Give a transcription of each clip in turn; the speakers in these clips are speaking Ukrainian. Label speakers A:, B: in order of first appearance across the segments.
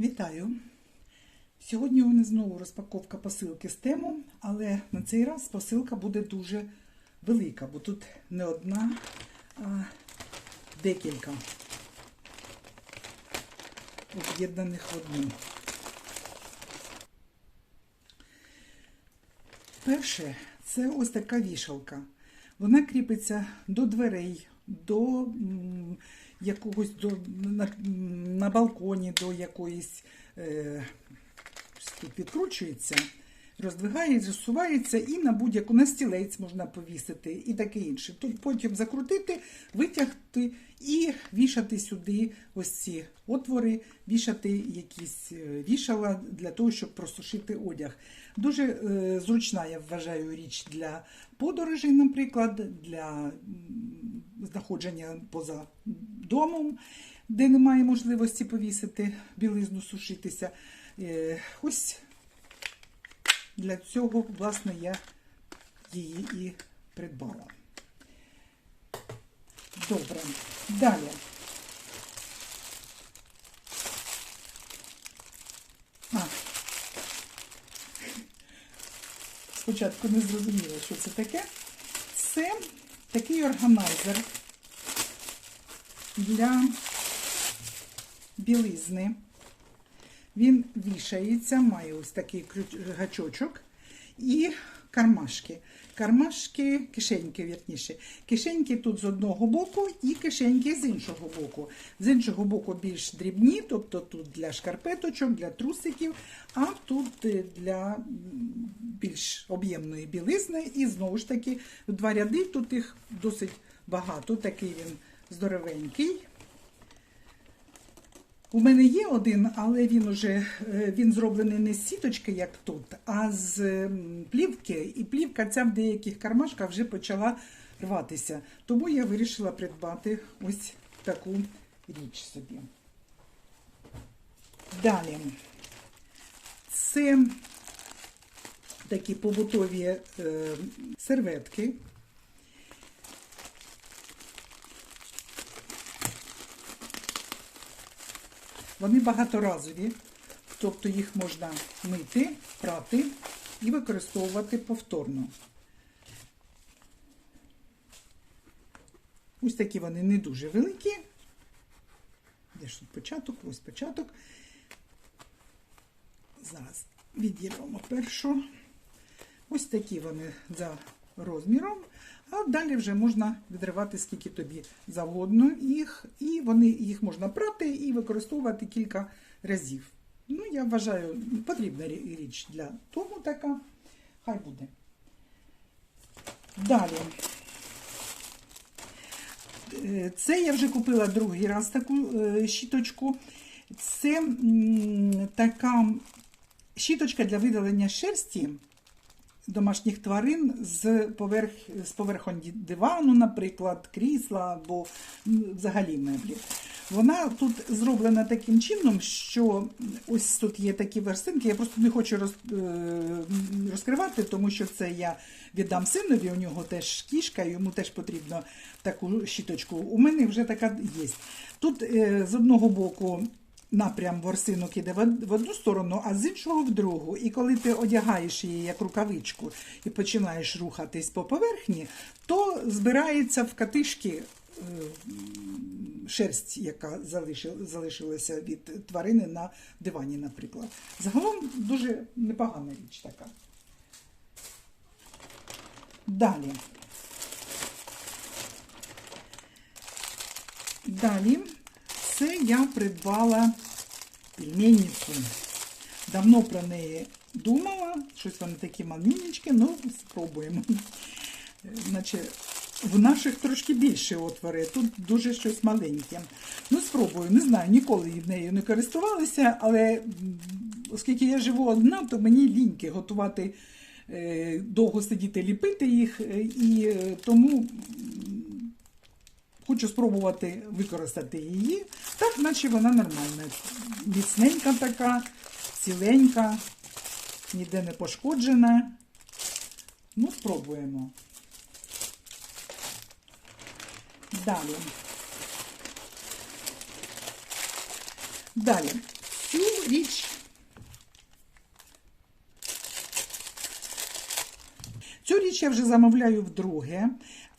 A: Вітаю! Сьогодні у мене знову розпаковка посилки з тему, але на цей раз посилка буде дуже велика, бо тут не одна, а декілька об'єднаних в одну. Перше, це ось така вішалка. Вона кріпиться до дверей, до якогось до, на, на балконі, до якоїсь е, тут відкручується, роздвигається, розсувається і на будь-яку на стілець можна повісити і таке інше. Потім закрутити, витягти і вішати сюди ось ці отвори, вішати якісь е, вішала для того, щоб просушити одяг. Дуже е, зручна, я вважаю, річ для подорожей, наприклад, для знаходження поза домом, де немає можливості повісити білизну, сушитися. Е, ось для цього, власне, я її і придбала. Добре. Далі. А. Спочатку не зрозуміла, що це таке. Це такий органайзер для білизни. Він вішається, має ось такий гачочок і кармашки. Кармашки, кишеньки, вірніше. Кишеньки тут з одного боку і кишеньки з іншого боку. З іншого боку більш дрібні, тобто тут для шкарпеточок, для трусиків, а тут е, для більш об'ємної білизни. І знову ж таки, в два ряди, тут їх досить багато. Такий він здоровенький. У мене є один, але він уже е, він зроблений не з сіточки, як тут, а з плівки. І плівка ця в деяких кармашках вже почала рватися. Тому я вирішила придбати ось таку річ собі. Далі. Це такі побутові е, серветки. Вони багаторазові, тобто їх можна мити, прати і використовувати повторно. Ось такі вони не дуже великі. Де ж тут початок? Ось початок. Зараз відірвемо першу. Ось такі вони за розміром. А далі вже можна відривати скільки тобі завгодно їх, і вони їх можна прати і використовувати кілька разів. Ну, я вважаю, потрібна річ для тому така. Хай буде. Далі. Е, Це я вже купила другий раз таку е, щіточку. Це така щіточка для видалення шерсті домашніх тварин з поверх, з поверхонь дивану, наприклад, крісла або взагалі меблів. Вона тут зроблена таким чином, що ось тут є такі верстинки. Я просто не хочу роз, е, розкривати, тому що це я віддам синові, у нього теж кішка, йому теж потрібно таку щіточку. У мене вже така є. Тут е, з одного боку напрям ворсинок іде в одну сторону, а з іншого в другу. І коли ти одягаєш її як рукавичку і починаєш рухатись по поверхні, то збирається в катишки е, шерсть, яка залишилася від тварини на дивані, наприклад. Загалом дуже непогана річ така. Далі. Далі це я придбала пельменницю. Давно про неї думала, щось вони такі манюнечки, ну спробуємо. Наче в наших трошки більше отвори, тут дуже щось маленьке. Ну, спробую, не знаю, ніколи нею не користувалася, але оскільки я живу одна, то мені ліньки готувати, е, довго сидіти ліпити їх, е, і е, тому Хочу спробувати використати її. Так, наче вона нормальна. Міцненька така, ціленька, ніде не пошкоджена. Ну, спробуємо. Далі. Далі. цю річ. Цю річ я вже замовляю вдруге.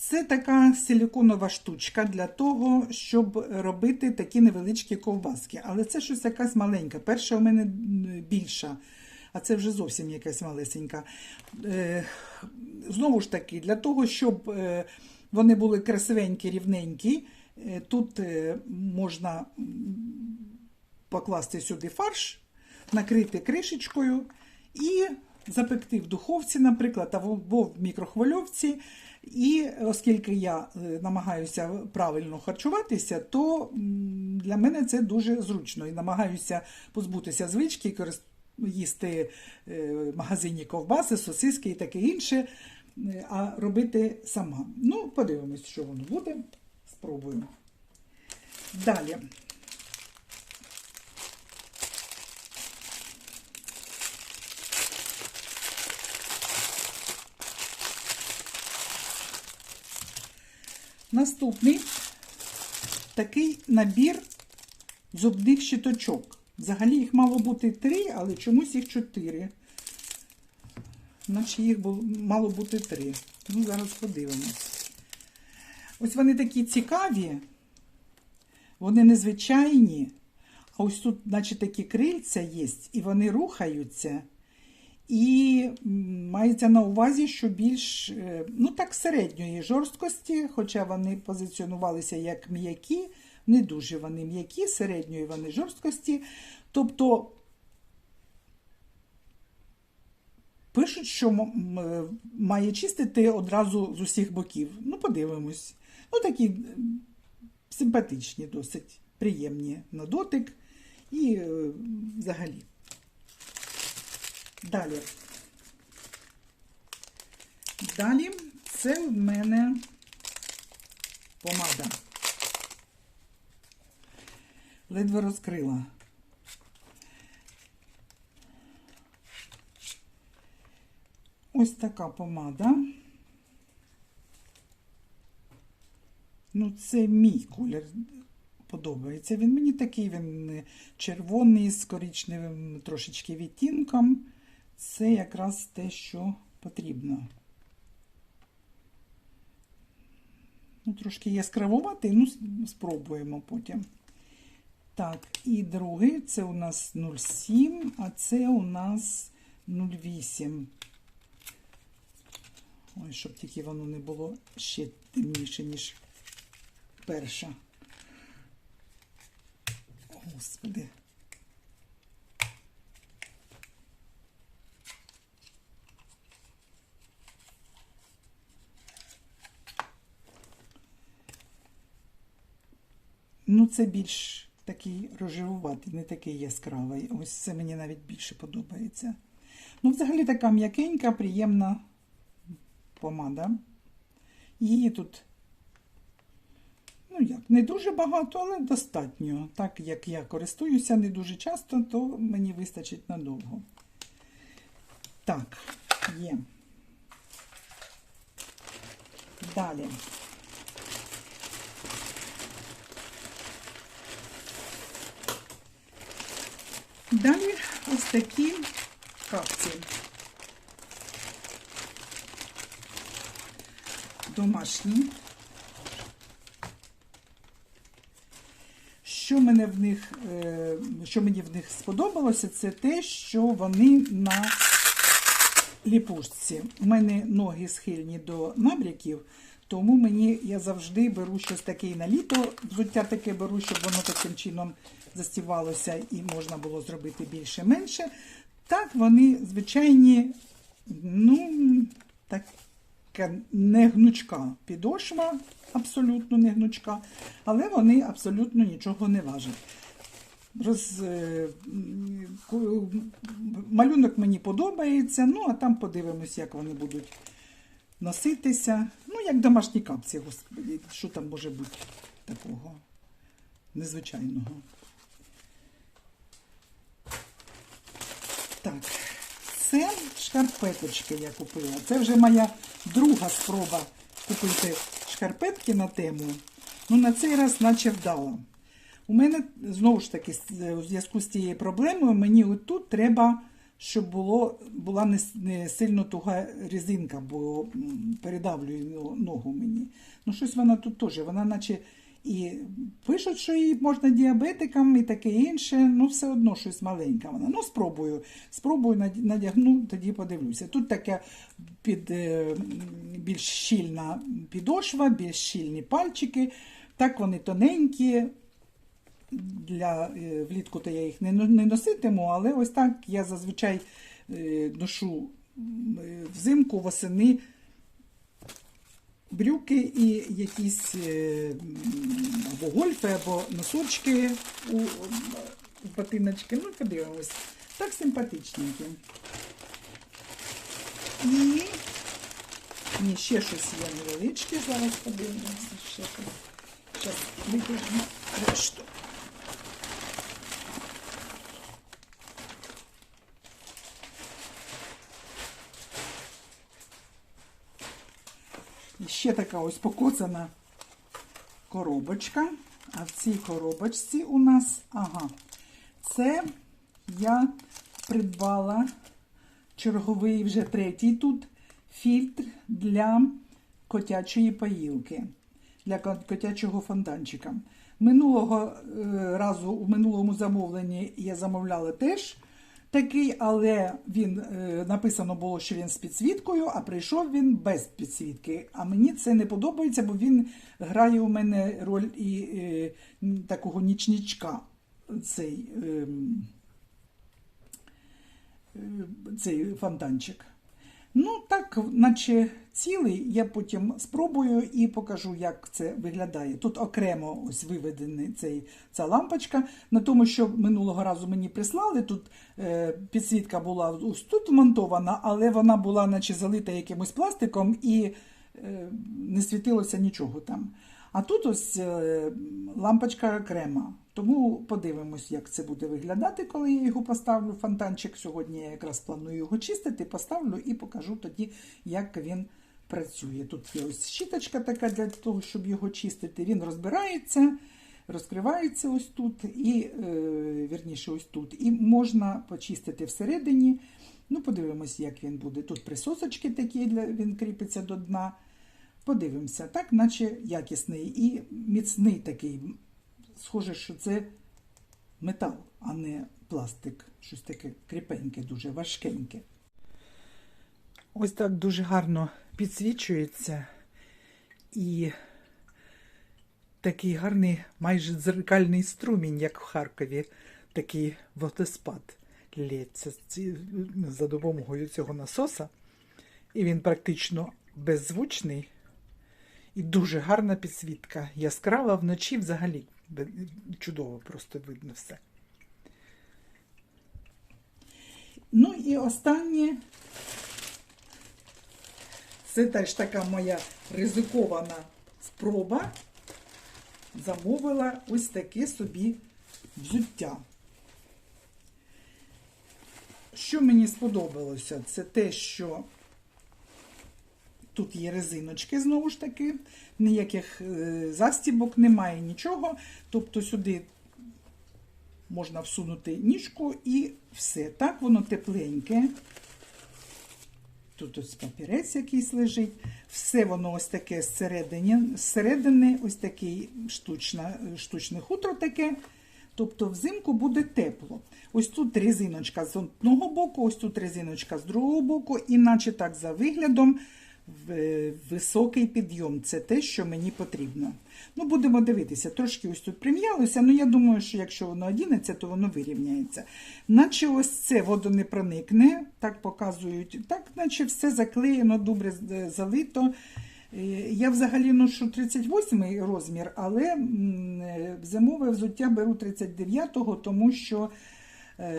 A: Це така силіконова штучка для того, щоб робити такі невеличкі ковбаски. Але це щось якась маленька. Перша у мене більша, а це вже зовсім якась малесенька. Е, Знову ж таки, для того, щоб е, вони були красивенькі, рівненькі, е, тут можна покласти сюди фарш, накрити кришечкою і запекти в духовці, наприклад, або в мікрохвильовці. І оскільки я е, намагаюся правильно харчуватися, то для мене це дуже зручно і намагаюся позбутися звички їсти е, в магазині ковбаси, сосиски і таке інше, е, а робити сама. Ну, подивимось, що воно буде. Спробую. Далі. Наступний такий набір зубних щиточок. Взагалі їх мало бути три, але чомусь їх чотири. Наче їх було, мало бути три. Ну, зараз подивимось. Ось вони такі цікаві, вони незвичайні. А ось тут, наче такі крильця є, і вони рухаються. І мається на увазі, що більш е, ну так середньої жорсткості, хоча вони позиціонувалися як м'які, не дуже вони м'які, середньої вони жорсткості. Тобто пишуть, що м, має чистити одразу з усіх боків. Ну, подивимось. Ну, такі симпатичні, досить приємні на дотик і е, взагалі. Далі. Далі це в мене помада. Ледве розкрила. Ось така помада. Ну, це мій колір подобається. Він мені такий, він червоний з коричневим трошечки відтінком. Це якраз те, що потрібно. Ну, трошки яскравуватий, ну, спробуємо потім. Так, і другий це у нас 0,7, а це у нас 0,8. Ой, щоб тільки воно не було ще темніше, ніж перша. Господи. Ну, це більш такий рожевуватий, не такий яскравий. Ось це мені навіть більше подобається. Ну, взагалі така м'якенька, приємна помада. Її тут, ну як, не дуже багато, але достатньо. Так як я користуюся не дуже часто, то мені вистачить надовго. Так, є. Далі. Далі ось такі капці. Домашні. Що, мене в них, е, що мені в них сподобалося, це те, що вони на ліпушці. У мене ноги схильні до набряків, тому мені я завжди беру щось таке на літо. Взуття таке беру, щоб воно таким чином застівалося і можна було зробити більше-менше. Так, вони звичайні, ну, така не гнучка підошва, абсолютно не гнучка, але вони абсолютно нічого не важать. Роз, е, малюнок мені подобається, ну а там подивимось, як вони будуть носитися. Як домашні капці, господи, що там може бути такого незвичайного. Так, це шкарпеточки я купила. Це вже моя друга спроба купити шкарпетки на тему. Ну, на цей раз наче вдала. У мене знову ж таки у зв'язку з цією проблемою мені отут треба, щоб було, була не, не сильно туга резинка, бо передавлює ногу мені. Ну, щось вона тут теж, вона наче і пишуть, що її можна діабетикам і таке інше, ну все одно щось маленька вона. Ну, спробую. Спробую надягну, тоді подивлюся. Тут така під, е, більш щільна підошва, більш щільні пальчики. Так вони тоненькі. Для е, влітку то я їх не, не носитиму, але ось так я зазвичай е, ношу е, взимку, восени брюки і якісь або гольфи, або носочки у, ботиночки. Ну, подивимось. Так симпатичненькі. І ні, ще щось є невеличке. Зараз подивимося. Ще щось. Зараз витягну решту. І ще така ось покоцана коробочка. А в цій коробочці у нас, ага, це я придбала черговий вже третій тут фільтр для котячої поїлки, для котячого фонтанчика. Минулого е, разу у минулому замовленні я замовляла теж такий, але він е, написано було, що він з підсвіткою, а прийшов він без підсвітки. А мені це не подобається, бо він грає у мене роль і е, такого нічничка. Цей, ем, е, цей фонтанчик. Ну, так, наче цілий, я потім спробую і покажу, як це виглядає. Тут окремо ось виведений цей, ця лампочка. На тому, що минулого разу мені прислали, тут е, підсвітка була ось тут вмонтована, але вона була наче залита якимось пластиком і е, не світилося нічого там. А тут ось е, лампочка окрема. Тому подивимось, як це буде виглядати, коли я його поставлю. Фонтанчик. Сьогодні я якраз планую його чистити, поставлю і покажу тоді, як він працює. Тут є ось щіточка така для того, щоб його чистити. Він розбирається, розкривається ось тут, і е, вірніше, ось тут. І можна почистити всередині. Ну, подивимось, як він буде. Тут присосочки такі, він кріпиться до дна. Подивимося, так, наче якісний і міцний такий. Схоже, що це метал, а не пластик. Щось таке кріпеньке, дуже важкеньке. Ось так дуже гарно підсвічується. І такий гарний, майже дзеркальний струмінь, як в Харкові, такий водоспад лється за допомогою цього насоса. І він практично беззвучний. І дуже гарна підсвітка. Яскрава вночі взагалі чудово просто видно все. Ну і останнє. Це теж така моя ризикована спроба. Замовила ось таке собі взуття. Що мені сподобалося, це те, що Тут є резиночки, знову ж таки, ніяких е, застібок немає нічого. Тобто сюди можна всунути ніжку і все. Так воно тепленьке. Тут ось папірець якийсь лежить. Все воно ось таке зсередини, зсередини ось такий штучна, штучне хутро таке. Тобто взимку буде тепло. Ось тут резиночка з одного боку, ось тут резиночка з другого боку, і наче так за виглядом високий підйом. Це те, що мені потрібно. Ну, будемо дивитися. Трошки ось тут прим'ялося, але я думаю, що якщо воно одінеться, то воно вирівняється. Наче ось це воду не проникне, так показують. Так, наче все заклеєно, добре залито. Е, Я взагалі ношу 38 розмір, але е, зимове взуття беру 39-го, тому що е,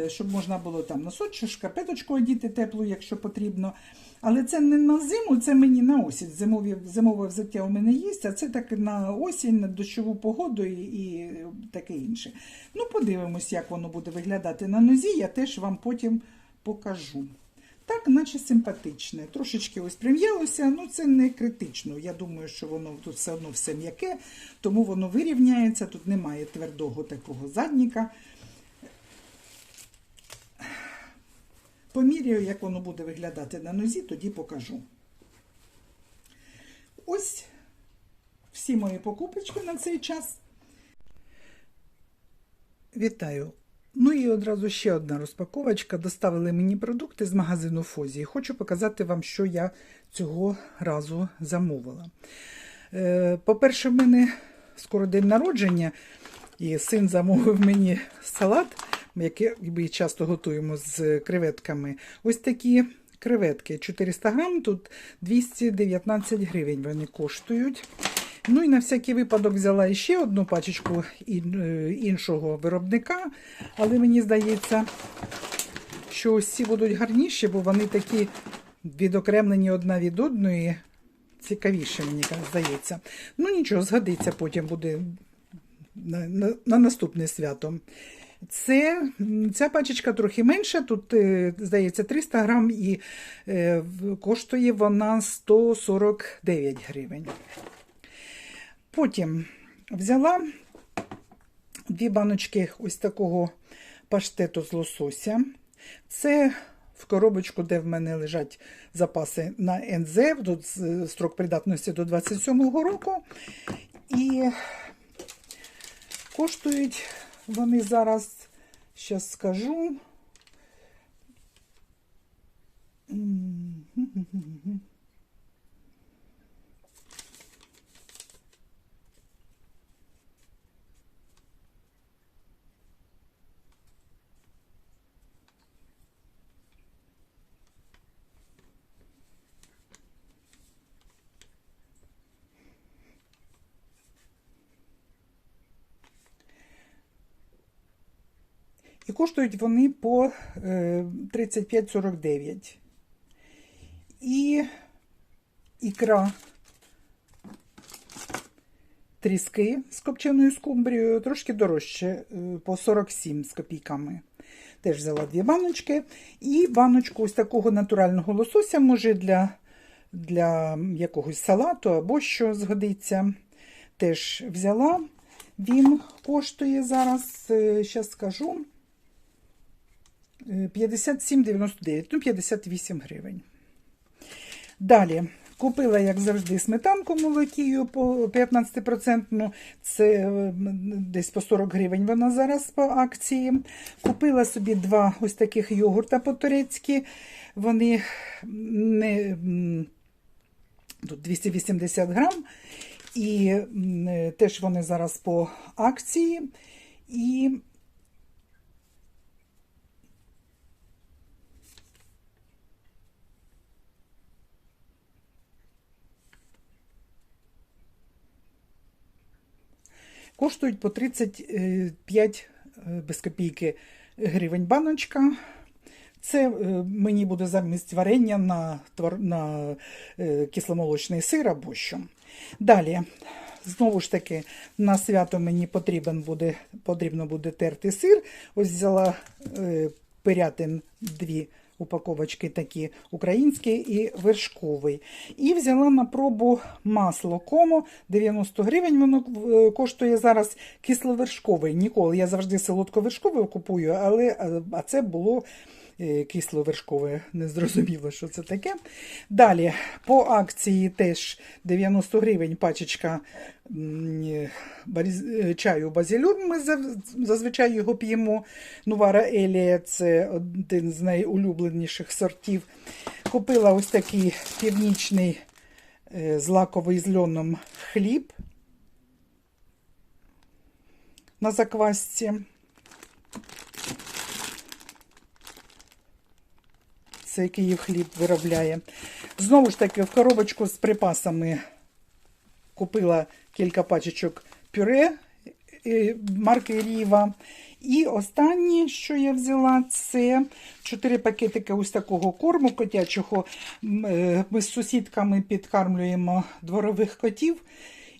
A: щоб можна було там носочок, шкарпеточку одіти теплу, якщо потрібно. Але це не на зиму, це мені на осінь. Зимові, зимове взуття у мене є, а це так на осінь, на дощову погоду і, і таке інше. Ну, подивимось, як воно буде виглядати на нозі, я теж вам потім покажу. Так, наче симпатичне. Трошечки ось прим'ялося, ну це не критично. Я думаю, що воно тут все одно все м'яке, тому воно вирівняється, тут немає твердого такого задніка. Поміряю, як воно буде виглядати на нозі, тоді покажу. Ось всі мої покупочки на цей час. Вітаю! Ну і одразу ще одна розпаковочка. Доставили мені продукти з магазину Фозі. Хочу показати вам, що я цього разу замовила. Е, По-перше, в мене скоро день народження, і син замовив мені салат, який ми часто готуємо з креветками. Ось такі креветки 400 грам, тут 219 гривень вони коштують. Ну і на всякий випадок взяла ще одну пачечку е, іншого виробника, але мені здається, що ось ці будуть гарніші, бо вони такі відокремлені одна від одної. Цікавіше, мені здається. Ну нічого, згодиться, потім буде на, на, на наступне свято. Це, ця пачечка трохи менша, тут, е, здається, 300 грам і е, коштує вона 149 гривень. Потім взяла дві баночки ось такого паштету з лосося. Це в коробочку, де в мене лежать запаси на НЗ, тут строк придатності до 27-го року. І коштують вони зараз, зараз скажу. І коштують вони по е, 35,49. І ікра тріски з копченою скумбрією трошки дорожче, е, по 47 з копійками. Теж взяла дві баночки. І баночку ось такого натурального лосося, може для, для якогось салату або що згодиться. Теж взяла. Він коштує зараз, зараз скажу. 57,99, ну 58 гривень. Далі купила, як завжди, сметанку молокію по 15%. Це е, десь по 40 гривень вона зараз по акції. Купила собі два ось таких йогурта по-турецьки. Вони не тут 280 грам. І е, теж вони зараз по акції. І коштують по 35 е, без копійки гривень баночка. Це е, мені буде замість варення на, на е, кисломолочний сир або що. Далі, знову ж таки, на свято мені потрібен буде, потрібно буде терти сир. Ось взяла е, пирятин дві упаковочки такі українські і вершковий. І взяла на пробу масло комо 90 гривень. Воно е, коштує зараз кисловершковий. Ніколи я завжди солодковершковий купую, але е, а це було кисловершкове. Не зрозуміло, що це таке. Далі по акції теж 90 гривень пачечка баріз- е, чаю базілюр. Ми зазвичай його п'ємо. Нувара Елія це один з найулюбленіших сортів. Купила ось такий північний е, злаковий з льоном хліб на заквасці. Це Київ хліб виробляє. Знову ж таки, в коробочку з припасами купила кілька пачечок пюре е, марки Ріва. І останнє, що я взяла, це 4 пакетики ось такого корму котячого. Е, Ми з сусідками підкармлюємо дворових котів.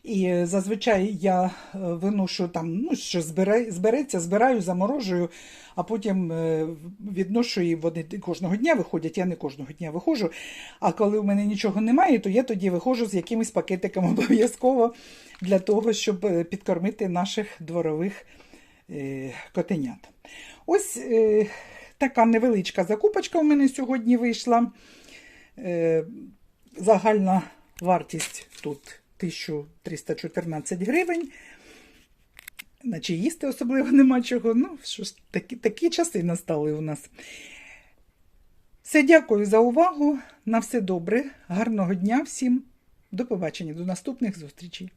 A: І зазвичай я е, виношу там, ну, що збере, збереться, збираю, заморожую, а потім е, відношу і вони кожного дня виходять. Я не кожного дня виходжу. А коли в мене нічого немає, то я тоді виходжу з якимось пакетиком обов'язково для того, щоб е, підкормити наших дворових котенят. Ось така невеличка закупочка у мене сьогодні вийшла. Загальна вартість тут 1314 гривень. Наче їсти особливо нема чого. Ну, що ж, такі, такі часи настали у нас. Все, дякую за увагу. На все добре. Гарного дня всім. До побачення, до наступних зустрічей.